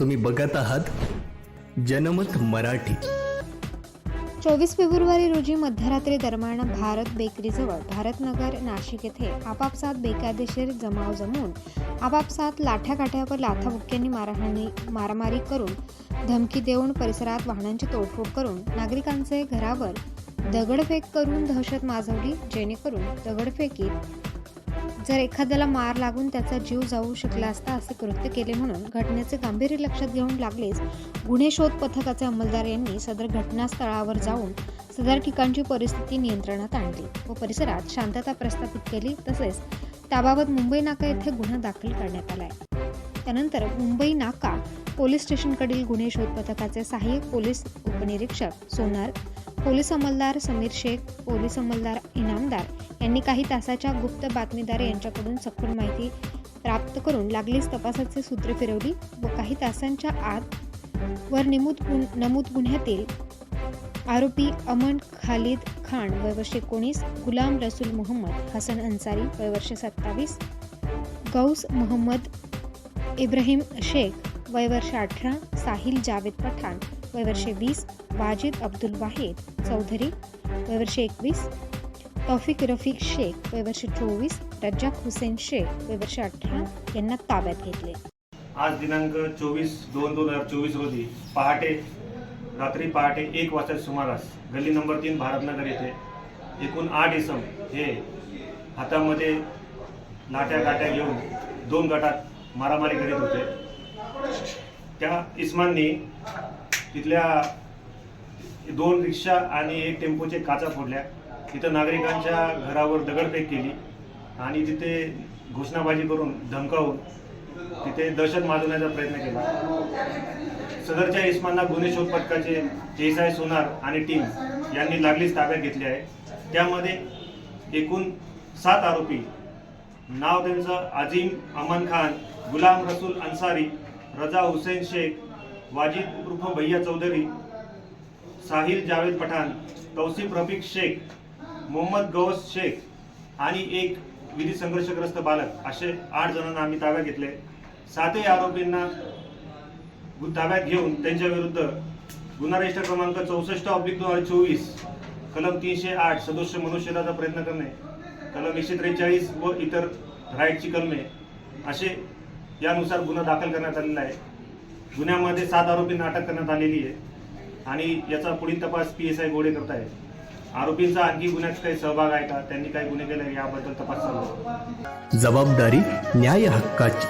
तुम्ही बघत आहात जनमत मराठी. चोवीस फेब्रुवारी रोजी मध्यरात्री दरम्यान भारत बेकरीजवळ भारतनगर नाशिक येथे आपापसात बेकायदेशीर जमाव जमवून आपापसात लाठ्या काठ्यावर लाथाबुक्क्यांनी मारहाणी मारामारी करून धमकी देऊन परिसरात वाहनांची तोडफोड करून नागरिकांचे घरावर दगडफेक करून दहशत माजवली जेणेकरून दगडफेकीत जर एखाद्याला मार लागून त्याचा जीव जाऊ शकला असता असे कृत्य केले म्हणून घटनेचे गांभीर्य लक्षात घेऊन लागलेच गुन्हे शोध पथकाचे अंमलदार यांनी सदर घटनास्थळावर जाऊन सदर ठिकाणची परिस्थिती नियंत्रणात आणली व परिसरात शांतता प्रस्थापित केली. तसेच त्याबाबत मुंबई नाका येथे गुन्हा दाखल करण्यात आलाय. त्यानंतर मुंबई नाका पोलीस स्टेशनकडील गुन्हे शोध पथकाचे सहाय्यक पोलीस उपनिरीक्षक सोनार पोलीस अंमलदार समीर शेख पोलीस अंमलदार इनामदार यांनी काही तासाच्या गुप्त बातमीदार यांच्याकडून सखोल माहिती प्राप्त करून लागलीच तपासाचे सूत्रे फिरवली व काही तासांच्या आत वर निमूद गुन नमूद गुन्ह्यातील आरोपी अमन खालिद खान वयवर्ष एकोणीस गुलाम रसूल मोहम्मद हसन अन्सारी वयवर्ष सत्तावीस गौस मोहम्मद इब्राहिम शेख वयवर्ष अठरा साहिल जावेद पठाण वय वर्षे वीस वाजिद अब्दुल वाहिद चौधरी वर्षे एकवीस तौफिक रफिक शेख वय चोवीस रज्जाक हुसेन शेख वय अठरा यांना ताब्यात घेतले. आज दिनांक चोवीस दोन दोन हजार चोवीस रोजी पहाटे रात्री पहाटे एक वाजता सुमारास गल्ली नंबर तीन भारतनगर येथे एकूण आठ इसम हे हातामध्ये लाट्या काट्या घेऊन दोन गटात मारामारी करीत होते. त्या इसमांनी तिथल्या दोन रिक्षा आणि एक टेम्पोचे काचा फोडल्या. तिथं नागरिकांच्या घरावर दगडफेक केली आणि तिथे घोषणाबाजी करून धमकावून तिथे दहशत माजवण्याचा प्रयत्न केला. सदरच्या इस्मांना गुन्हे शोध पथकाचे एस आय सोनार आणि टीम यांनी लागलीच ताब्यात घेतली आहे. त्यामध्ये एकूण सात आरोपी नाव त्यांचं अजीम अमन खान गुलाम रसूल अन्सारी रजा हुसेन शेख वाजिद उर्फ भैया चौधरी साहिल जावेद पठाण तौसिफ रफिक शेख मोहम्मद गौस शेख आणि एक विधी संघर्षग्रस्त बालक असे आठ जणांना आम्ही ताब्यात घेतले. सातही आरोपींना ताब्यात घेऊन त्यांच्या विरुद्ध गुन्हा रजिस्टर क्रमांक चौसष्ट ऑब्लिक दोन हजार चोवीस कलम तीनशे आठ सदस्य मनुष्यदाचा प्रयत्न करणे कलम एकशे त्रेचाळीस व इतर राईटची कलमे असे यानुसार गुन्हा दाखल करण्यात आलेला आहे. गुन्ह्यामध्ये सात आरोपींना अटक करण्यात आलेली आहे. आणि याचा पुढील तपास पी एस आय गोडे करत आहेत आरोपींचा आणखी गुन्ह्यात काही सहभाग आहे का? त्यांनी काही गुन्हे केले याबद्दल तपास चालू जबाबदारी न्याय हक्काची